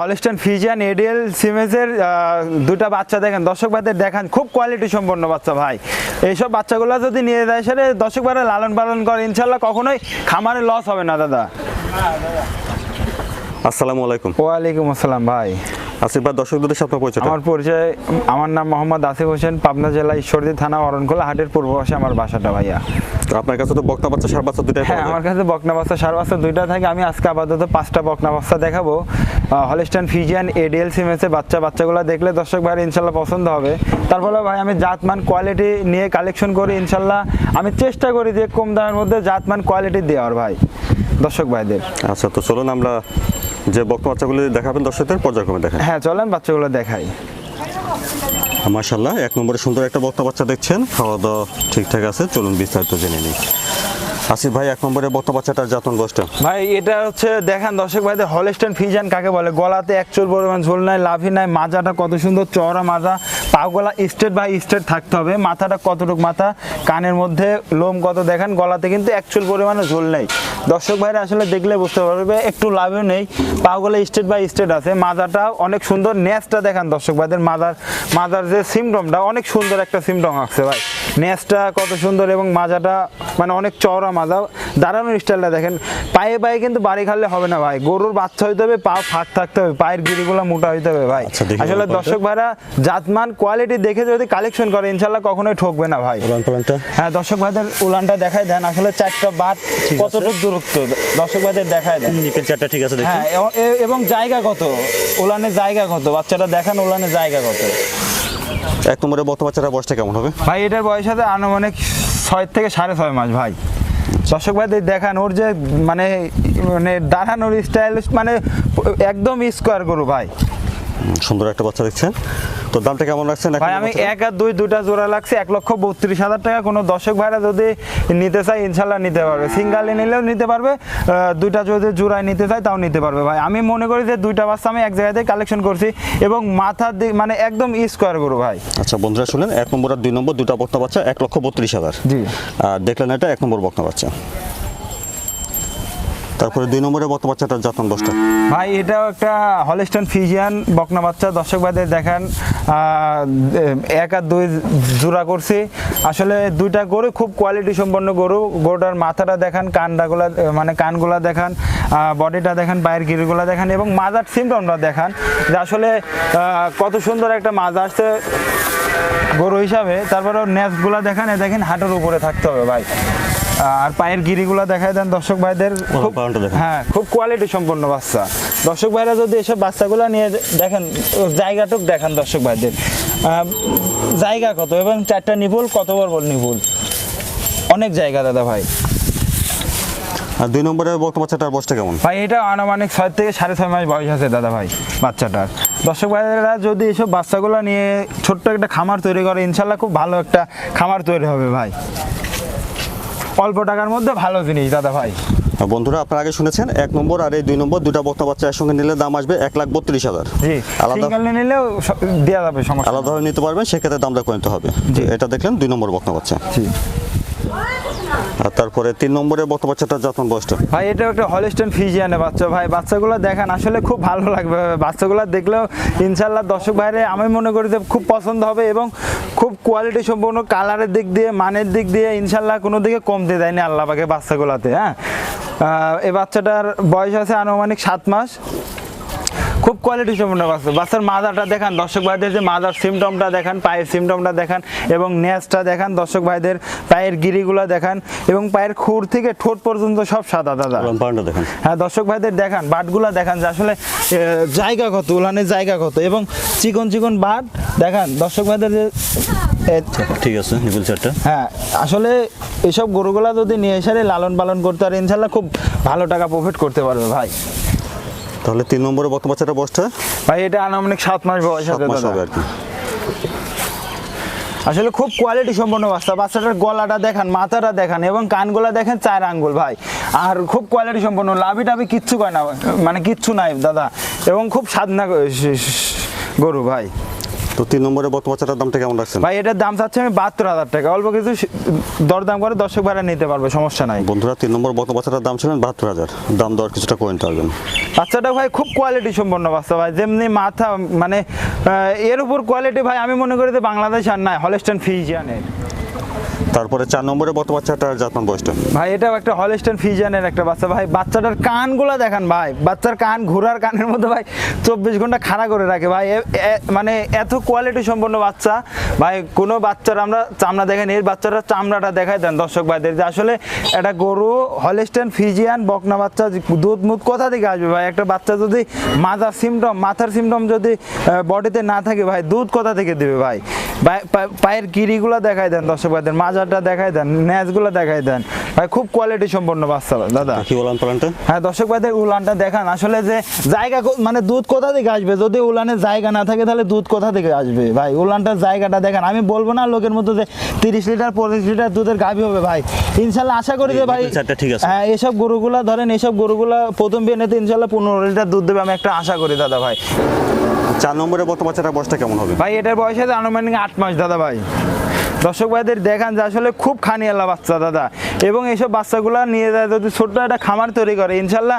হলিস্টন Friesian ADL সিমেজের দুটা বাচ্চা দেখেন। দর্শক ভাইদের দেখান খুব কোয়ালিটি সম্পন্ন বাচ্চা ভাই। এইসব বাচ্চাগুলো যদি নিয়ে যায় সেটা দর্শক ভাইরা লালন পালন করে ইনশাল্লাহ কখনোই খামারে লস হবে না দাদা। আসসালামু আলাইকুম। ওয়ালাইকুম আসসালাম ভাই। আসিফ ভাই দর্শকদের সাথে আপনার পরিচয়টা আমার পরিচয় আমার নাম মোহাম্মদ আসিফ হোসেন পাবনা জেলা ঈশ্বরদী থানা অরণখোলা হাটের পূর্ব পাশে আমার বাসাটা ভাইয়া। তো আপনার কাছে তো বক্তা বাচ্চা সার বাচ্চা দুটাই হ্যাঁ আমার কাছে বকনা বাচ্চা সার বাচ্চা দুইটা থাকে। আমি আজকে আপাতত পাঁচটা বকনা বাচ্চা দেখাবো। হলিস্টান ফিজিয়ান এডিএল সিমেন্সে বাচ্চা বাচ্চাগুলো দেখলে দর্শক ভাইয়ের ইনশাল্লাহ পছন্দ হবে। তারপরে ভাই আমি জাতমান কোয়ালিটি নিয়ে কালেকশন করি ইনশাল্লাহ। আমি চেষ্টা করি যে কম দামের মধ্যে জাতমান কোয়ালিটি দেওয়ার ভাই দর্শক ভাইদের। আচ্ছা তো চলুন আমরা যে বক বাচ্চাগুলো দেখাবেন দর্শকদের পর্যায়ক্রমে দেখেন। হ্যাঁ চলেন বাচ্চাগুলো দেখাই। মাশাল্লাহ এক নম্বরে সুন্দর একটা বক্তা বাচ্চা দেখছেন। খাওয়া দাওয়া ঠিকঠাক আছে চলুন বিস্তারিত জেনে নিই। আসিফ ভাই এক নম্বরে বক্তা বাচ্চাটার যাতন বসটা ভাই এটা হচ্ছে দেখেন দর্শক ভাইদের হলস্টেন ফিজান কাকে বলে? গলাতে একচুর পরিমাণ ঝোল নাই লাভি নাই মাজাটা কত সুন্দর চওড়া মাজা। পাগলা স্টেট বাই স্টেট থাকতে হবে। মাথাটা কতটুক মাথা? কানের মধ্যে লোম কত দেখেন, গলাতে কিন্তু অ্যাকচুয়াল পরিমাণে ঝোল নেই। দর্শক ভাইরা আসলে দেখলে বুঝতে পারবে, একটু লাভও নেই। পাগলা স্টেট বাই স্টেট আছে। মাজাটা অনেক সুন্দর নেসটা দেখান দর্শক ভাইদের, মাজার মাজার যে সিমটমটা অনেক সুন্দর একটা সিমটম আছে ভাই। নেসটা কত সুন্দর এবং মাজাটা মানে অনেক চওড়া মাজা। দাঁড়ানোর স্টাইলটা দেখেন। পায়ে পায়ে কিন্তু বাড়ি খালে হবে না ভাই। গরুর বাচ্চা হইতে হবে পা ফাঁক থাকতে হবে পায়ের গিরিগুলো মোটা হইতে হবে ভাই। আচ্ছা, আসলে। দর্শক ভাইরা জাতমান কোয়ালিটি দেখে যদি কালেকশন করে ইনশাল্লাহ কখনোই ঠকবে না ভাই। হ্যাঁ দর্শক ভাইদের উলানটা দেখাই দেন। আসলে চারটা বাট কতটুকু দূরত্ব? দর্শক ভাইদের দেখাই দেন। নিকেল চারটা ঠিক আছে হ্যাঁ এবং- জায়গা কত? উলানের জায়গা কত? বাচ্চাটা দেখান উলানের জায়গা কত? এক নম্বরে বক্তা বাচ্চাটার বয়সটা কেমন হবে? ভাই এটার বয়স আছে আনুমানিক ছয় থেকে সাড়ে ছয় মাস ভাই। দর্শক ভাইদের দেখান ওর যে মানে মানে দাঁড়ানোর স্টাইল মানে একদম স্কোয়ার গরু ভাই। সুন্দর একটা বাচ্চা দেখছেন। তো দামটা কেমন রাখছেন ভাই আমি এক আর দুই দুটা জোড়া লাগছে এক লক্ষ বত্রিশ হাজার টাকা। কোনো দর্শক ভাইরা যদি নিতে চায় ইনশাল্লাহ নিতে পারবে। সিঙ্গালে নিলেও নিতে পারবে দুইটা যদি জোড়ায় নিতে চায় তাও নিতে পারবে ভাই। আমি মনে করি যে দুইটা বাচ্চা আমি এক জায়গাতে কালেকশন করছি এবং মাথার দিক মানে একদম স্কোয়ার গরু ভাই। আচ্ছা বন্ধুরা শুনলেন এক নম্বর আর দুই নম্বর দুটা বক্তা বাচ্চা এক লক্ষ বত্রিশ হাজার। জি। আর দেখলেন এটা এক নম্বর বক্তা বাচ্চা। তারপরে দুই নম্বরে বক্তা বাচ্চাটার যত্ন বয়সটা ভাই, এটাও একটা হলিস্টন ফিজিয়ান বকনা বাচ্চা। দর্শক ভাইদের দেখান এক আর দুই জোড়া করছি। আসলে দুইটা গরু, খুব কোয়ালিটি সম্পন্ন গরু। গরুটার মাথাটা দেখান কানডাগুলা মানে কানগুলা দেখান বডিটা দেখান, পায়ের গিরিগুলা দেখান, এবং মাজার সিমটমটা দেখান। যে আসলে কত সুন্দর একটা মাজা আসছে গরু হিসাবে। তারপরে নেসগুলা দেখান দেখেন হাঁটুর উপরে থাকতে হবে ভাই। আর পায়ের গিরিগুলা দেখাই দেন দর্শক ভাইদের খুব হ্যাঁ খুব কোয়ালিটি সম্পন্ন বাচ্চা। দর্শক ভাইরা যদি এসব বাচ্চাগুলো নিয়ে দেখেন জায়গাটুক দেখান দর্শক ভাইদের। জায়গা কত? এবং চারটা নিপুল কত বড় বড় নিপুল? অনেক জায়গা দাদা ভাই। আর দুই নম্বরে বক্তা বাচ্চাটার বয়সটা কেমন? ভাই এটা আনুমানিক ছয় থেকে সাড়ে ছয় মাস বয়স আছে দাদা ভাই বাচ্চাটার। দর্শক ভাইরা যদি এসব বাচ্চাগুলো নিয়ে ছোট্ট একটা খামার তৈরি করে ইনশাল্লাহ খুব ভালো একটা খামার তৈরি হবে ভাই। অল্প টাকার মধ্যে ভালো জিনিস দাদা ভাই। বন্ধুরা আপনারা আগে শুনেছেন এক নম্বর আর এই দুই নম্বর দুটা বক্তা বাচ্চা একসঙ্গে নিলে দাম আসবে এক লাখ বত্রিশ হাজার। আলাদা নিলেও দেওয়া যাবে আলাদাভাবে নিতে পারবেন সেক্ষেত্রে দামটা করে নিতে হবে। এটা দেখলেন দুই নম্বর বক্তা বাচ্চা। আর তারপরে তিন নম্বরে বক্তা বাচ্চাটার যাতন বয়সটা? ভাই এটা একটা হলিস্টন ফিজিয়ানে বাচ্চা। ভাই, বাচ্চাগুলো দেখান, আসলে খুব ভালো লাগবে। বাচ্চাগুলো দেখলেও ইনশাল্লাহ দর্শক ভাইরে, আমি মনে করি যে খুব পছন্দ হবে এবং খুব কোয়ালিটি সম্পূর্ণ কালারের দিক দিয়ে, মানের দিক দিয়ে ইনশাল্লাহ কোনো দিকে কমতে দেয়নি আল্লাহ পাকে বাচ্চাগুলোতে হ্যাঁ? এই বাচ্চাটার বয়স আছে আনুমানিক সাত মাস। খুব কোয়ালিটি সম্পন্ন বাচ্চা। বাচ্চার মাদারটা দেখান দর্শক ভাইদের যে মাদার সিমটমটা দেখান পায়ের সিমটমটা দেখান এবং নেজটা দেখান দর্শক ভাইদের পায়ের গিরিগুলো দেখান এবং পায়ের খুর থেকে ঠোঁট পর্যন্ত সব সাদা দাদা। হ্যাঁ দর্শক ভাইদের দেখান বাটগুলা দেখান যে আসলে জায়গা কত উলানের জায়গা কত এবং চিকন চিকন বাট দেখান দর্শক ভাইদের যে ঠিক আছে নিপুল চারটা হ্যাঁ আসলে এইসব গরুগুলা যদি নিয়ে এসে লালন পালন করতে পারে ইনশাল্লাহ খুব ভালো টাকা প্রফিট করতে পারবে ভাই। তাহলে তিন নম্বরে বর্তমান বাচ্চাটা বয়সটা ভাই এটা আনুমানিক সাত মাস বয়স সাত মাস হবে আর কি। আসলে খুব কোয়ালিটি সম্পন্ন বাচ্চা। বাচ্চাটার গলাটা দেখান মাথাটা দেখান এবং কানগুলা দেখেন চার আঙ্গুল ভাই। আর খুব কোয়ালিটি সম্পন্ন লাভি টাভি কিচ্ছু করে না মানে কিচ্ছু নাই দাদা। এবং খুব সাধনা গরু ভাই। তো তিন নম্বরে বর্তমান বাচ্চাটার দামটা কেমন রাখছেন? ভাই এটার দাম চাচ্ছে আমি বাহাত্তর হাজার টাকা। অল্প কিছু দর দরদাম করে দর্শক ভাড়া নিতে পারবে সমস্যা নাই। বন্ধুরা তিন নম্বর বর্তমান দাম ছিলেন বাহাত্তর হাজার। দাম দর কিছুটা করে নিতে পারবেন। বাচ্চাটা ভাই খুব কোয়ালিটি সম্পন্ন বাচ্চা ভাই যেমনি মাথা মানে এর উপর কোয়ালিটি ভাই আমি মনে করি যে বাংলাদেশ আর নাই হলস্টেন ফিজিয়ানের তারপরে চার নম্বরে বর্তমান বাচ্চাটার জাতমান বয়সটা ভাই, এটাও একটা হলস্টেন ফিজিয়ানের একটা বাচ্চা। ভাই, বাচ্চাটার কানগুলো দেখান ভাই। বাচ্চার কান, ঘোড়ার কানের মধ্যে ভাই চব্বিশ ঘণ্টা খাড়া করে রাখে ভাই। মানে এত কোয়ালিটি সম্পন্ন বাচ্চা। ভাই, কোনো বাচ্চার আমরা চামড়া দেখেন এর বাচ্চাটার চামড়াটা দেখাই দেন দর্শক ভাইদের যে আসলে একটা গরু হলস্টেন ফিজিয়ান বকনা বাচ্চা, দুধ মুধ কোথা থেকে আসবে ভাই? একটা বাচ্চা যদি মাথার সিমটম মাথার সিমটম যদি বডিতে না থাকে ভাই, দুধ কোথা থেকে দেবে ভাই? পায়ের কিরিগুলো দেখাই দেন দর্শক ভাইদের মাজারটা দেখাই দেন ন্যাচগুলো দেখাই দেন। ভাই খুব কোয়ালিটি সম্পন্ন বাচ্চা দাদা। কি বলেন পালানটা? হ্যাঁ দর্শক ভাইদের উলানটা দেখান। আসলে যে জায়গা মানে দুধ কোথা থেকে আসবে? যদি উলানের জায়গা না থাকে তাহলে দুধ কোথা থেকে আসবে? ভাই উলানটার জায়গাটা দেখান। আমি বলব না লোকের মতো যে তিরিশ লিটার পঁচিশ লিটার দুধের গাভী হবে ভাই। ইনশাল্লাহ আশা করি যে ভাই এই ঠিক আছে। হ্যাঁ এসব গরুগুলা ধরেন এসব গরুগুলা প্রথম বিয়েতে ইনশাল্লাহ পনেরো লিটার দুধ দেবে আমি একটা আশা করি দাদা ভাই। চার নম্বরে বর্তমান বাচ্চাটার বয়সটা কেমন হবে? ভাই এটার বয়স আছে আনুমানিক আট মাস দাদা ভাই। দর্শক ভাইদের দেখান যে আসলে খুব খানিয়ালা বাচ্চা দাদা। এবং এইসব বাচ্চাগুলো নিয়ে যায় যদি ছোট্ট একটা খামার তৈরি করে ইনশাল্লাহ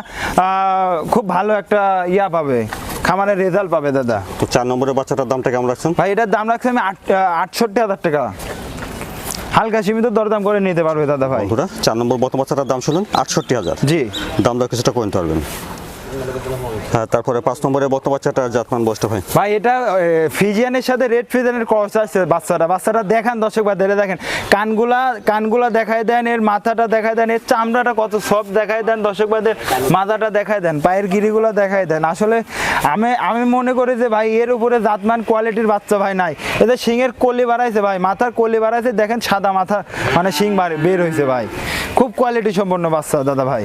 খুব ভালো একটা ইয়া পাবে খামারের রেজাল্ট পাবে দাদা। তো চার নম্বরের বাচ্চাটার দামটা কেমন রাখছেন? ভাই এটার দাম রাখছি আমি আট আটষট্টি হাজার টাকা। হালকা সীমিত দরদাম করে নিতে পারবে দাদা ভাই। চার নম্বর বর্তমান বাচ্চাটার দাম শুনুন আটষট্টি হাজার। জি। দাম দর কিছুটা করে নিতে পারবেন। হ্যাঁ তারপরে পাঁচ নম্বরে বর্তমান বাচ্চাটার জাতমান বয়সটা ভাই ভাই, এটা ফিজিয়ানের সাথে রেড ফিজিয়ানের ক্রস আছে বাচ্চাটা। বাচ্চাটা দেখান দর্শক ভাই, ধরে দেখেন। কানগুলা কানগুলা দেখাই দেন, এর মাথাটা দেখাই দেন, এর চামড়াটা কত সব দেখাই দেন দর্শক ভাইদের, মাথাটা দেখাই দেন, পায়ের গিরিগুলো দেখাই দেন। আসলে আমি আমি মনে করি যে ভাই, এর উপরে জাতমান কোয়ালিটির বাচ্চা ভাই নাই। এদের শিংয়ের কলি বাড়াইছে ভাই, মাথার কলি বাড়াইছে, দেখেন সাদা মাথা মানে শিং বের হয়েছে ভাই। খুব কোয়ালিটি সম্পন্ন বাচ্চা দাদা ভাই।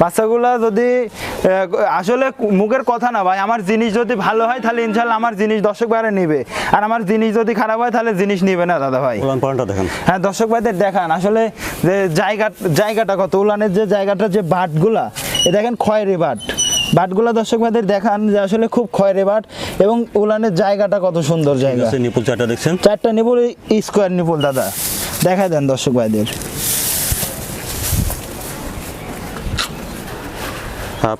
বাচ্চাগুলা যদি আসলে মুখের কথা না ভাই আমার জিনিস যদি ভালো হয় তাহলে ইনশাল্লাহ আমার জিনিস দর্শক ভাইরা নিবে। আর আমার জিনিস যদি খারাপ হয় তাহলে জিনিস নিবে না দাদা ভাই। দেখেন। হ্যাঁ দর্শক ভাইদের দেখান। আসলে যে জায়গা জায়গাটা কত উলানের যে জায়গাটা যে বাটগুলা এ দেখেন খয়েরি বাট। বাটগুলা দর্শক ভাইদের দেখান যে আসলে খুব খয়েরি বাট এবং উলানের জায়গাটা কত সুন্দর জায়গা। নিপুল চারটা দেখছেন? চারটা নিপুল স্কোয়ার নিপুল দাদা। দেখাই দেন দর্শক ভাইদের।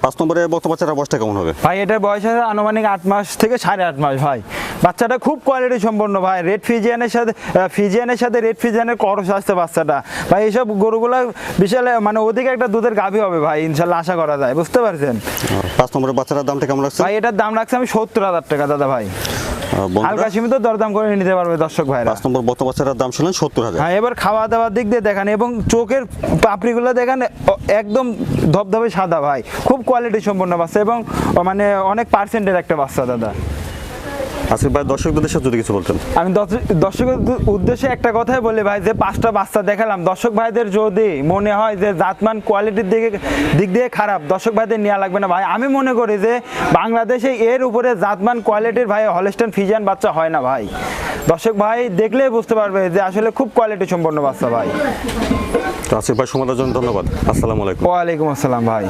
পাঁচ নম্বরে বর্তমান বাচ্চাটা বয়সটা কেমন হবে? ভাই এটার বয়স আছে আনুমানিক আট মাস থেকে সাড়ে আট মাস ভাই। বাচ্চাটা খুব কোয়ালিটি সম্পন্ন ভাই। রেড ফিজিয়ানের সাথে ফিজিয়ানের সাথে রেড ফিজিয়ানের করস আসছে বাচ্চাটা। ভাই এইসব গরুগুলা বিশাল মানে অধিক একটা দুধের গাভী হবে ভাই ইনশাল্লাহ আশা করা যায়। বুঝতে পারছেন? পাঁচ নম্বরের বাচ্চাটার দামটা কেমন লাগছে? ভাই এটার দাম লাগছে আমি সত্তর হাজার টাকা দাদা ভাই। হালকা সীমিত দরদাম করে নিতে পারবে দর্শক ভাইরা। পাঁচ নম্বর বর্তমান বাচ্চাটার দাম শুনলেন সত্তর হাজার। হ্যাঁ এবার খাওয়া দাওয়ার দিক দিয়ে দেখান এবং চোখের পাপড়িগুলো দেখান একদম ধবধবে সাদা ভাই। খুব কোয়ালিটি সম্পন্ন বাচ্চা এবং মানে অনেক পার্সেন্টের একটা বাচ্চা দাদা। আসিফ ভাই দর্শকদের দেশে যদি কিছু বলতেন। আমি দর্শ- দর্শকের উদ্দেশ্যে একটা কথাই বলি ভাই যে পাঁচটা বাচ্চা দেখালাম দর্শক ভাইদের যদি মনে হয় যে জাতমান কোয়ালিটির দিকে দিক দিয়ে খারাপ দর্শক ভাইদের নেওয়া লাগবে না ভাই। আমি মনে করি যে বাংলাদেশে এর উপরে জাতমান কোয়ালিটির ভাই হলস্টেন ফিজিয়ান বাচ্চা হয় না ভাই। দর্শক ভাই দেখলেই বুঝতে পারবে যে আসলে খুব কোয়ালিটি সম্পন্ন বাচ্চা ভাই। আসিফ ভাই সমাধানের জন্য ধন্যবাদ। আসসালামু আলাইকুম। ওয়ালাইকুম আসসালাম ভাই।